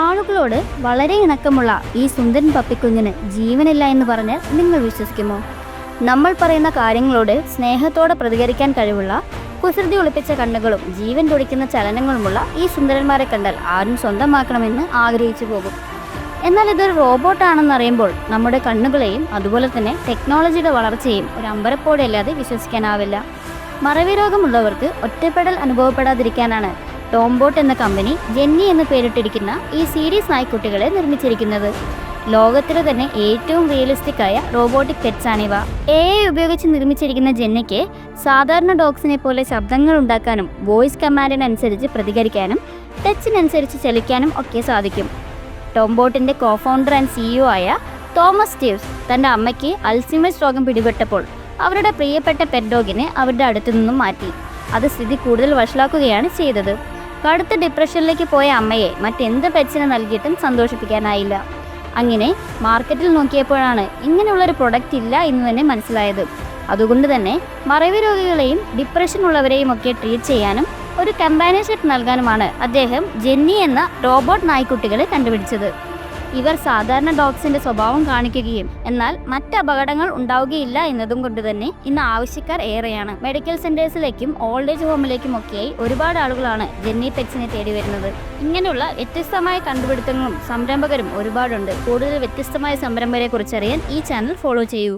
ആളുകളോട് വളരെ ഇണക്കമുള്ള ഈ സുന്ദരൻ പപ്പിക്കുഞ്ഞിന് ജീവനില്ല എന്ന് പറഞ്ഞ് നിങ്ങൾ വിശ്വസിക്കുമോ? നമ്മൾ പറയുന്ന കാര്യങ്ങളോട് സ്നേഹത്തോടെ പ്രതികരിക്കാൻ കഴിവുള്ള കുസൃതി ഒളിപ്പിച്ച കണ്ണുകളും ജീവൻ തുടിക്കുന്ന ചലനങ്ങളുമുള്ള ഈ സുന്ദരന്മാരെ കണ്ടാൽ ആരും സ്വന്തമാക്കണമെന്ന് ആഗ്രഹിച്ചു പോകും. എന്നാൽ ഇതൊരു റോബോട്ടാണെന്നറിയുമ്പോൾ നമ്മുടെ കണ്ണുകളെയും അതുപോലെ തന്നെ ടെക്നോളജിയുടെ വളർച്ചയും ഒരു അമ്പരപ്പോടെ അല്ലാതെ വിശ്വസിക്കാനാവില്ല. മറവി രോഗമുള്ളവർക്ക് ഒറ്റപ്പെടൽ അനുഭവപ്പെടാതിരിക്കാനാണ് ടോംബോട്ട് എന്ന കമ്പനി ജെന്നി എന്ന് പേരിട്ടിരിക്കുന്ന ഈ സീരീസ് നായ്ക്കുട്ടികളെ നിർമ്മിച്ചിരിക്കുന്നത്. ലോകത്തിലെ തന്നെ ഏറ്റവും റിയലിസ്റ്റിക് ആയ റോബോട്ടിക് പെറ്റ്സ് ആണിവ. എ ഐ ഉപയോഗിച്ച് നിർമ്മിച്ചിരിക്കുന്ന ജെന്നിക്ക് സാധാരണ ഡോഗ്സിനെ പോലെ ശബ്ദങ്ങൾ ഉണ്ടാക്കാനും വോയിസ് കമാൻഡിനനുസരിച്ച് പ്രതികരിക്കാനും ടച്ചിനനുസരിച്ച് ചലിക്കാനും ഒക്കെ സാധിക്കും. ടോംബോട്ടിന്റെ കോഫൗണ്ടർ ആൻഡ് സിഇഒ ആയ തോമസ് സ്റ്റീവ്സ് തന്റെ അമ്മയ്ക്ക് അൽസിമസ് രോഗം പിടിപെട്ടപ്പോൾ അവരുടെ പ്രിയപ്പെട്ട പെറ്റ് ഡോഗിനെ അവരുടെ അടുത്തു നിന്നും മാറ്റി. അത് സ്ഥിതി കൂടുതൽ വഷളാക്കുകയാണ് ചെയ്തത്. കടുത്ത ഡിപ്രഷനിലേക്ക് പോയ അമ്മയെ മറ്റെന്ത് പെറ്റ്സിന് നൽകിയിട്ടും സന്തോഷിപ്പിക്കാനായില്ല. അങ്ങനെ മാർക്കറ്റിൽ നോക്കിയപ്പോഴാണ് ഇങ്ങനെയുള്ളൊരു പ്രൊഡക്റ്റ് ഇല്ല എന്ന് തന്നെ മനസ്സിലായത്. അതുകൊണ്ട് തന്നെ മറവി രോഗികളെയും ഡിപ്രഷൻ ഉള്ളവരെയും ഒക്കെ ട്രീറ്റ് ചെയ്യാനും ഒരു കമ്പാനിയൻഷിപ്പ് നൽകാനുമാണ് അദ്ദേഹം ജെന്നി എന്ന റോബോട്ട് നായ്ക്കുട്ടികളെ കണ്ടുപിടിച്ചത്. ഇവർ സാധാരണ ഡോഗ്സിന്റെ സ്വഭാവം കാണിക്കുകയും എന്നാൽ മറ്റ് അപകടങ്ങൾ ഉണ്ടാവുകയില്ല എന്നതും കൊണ്ട് തന്നെ ഇന്ന് ആവശ്യക്കാർ ഏറെയാണ്. മെഡിക്കൽ സെന്റേഴ്സിലേക്കും ഓൾഡ് ഏജ് ഹോമിലേക്കും ഒക്കെയായി ഒരുപാട് ആളുകളാണ് ജെന്നി പെറ്റ്സിനെ തേടി വരുന്നത്. ഇങ്ങനെയുള്ള വ്യത്യസ്തമായ കണ്ടുപിടുത്തങ്ങളും സംരംഭകരും ഒരുപാടുണ്ട്. കൂടുതൽ വ്യത്യസ്തമായ സംരംഭകരെ കുറിച്ചറിയാൻ ഈ ചാനൽ ഫോളോ ചെയ്യൂ.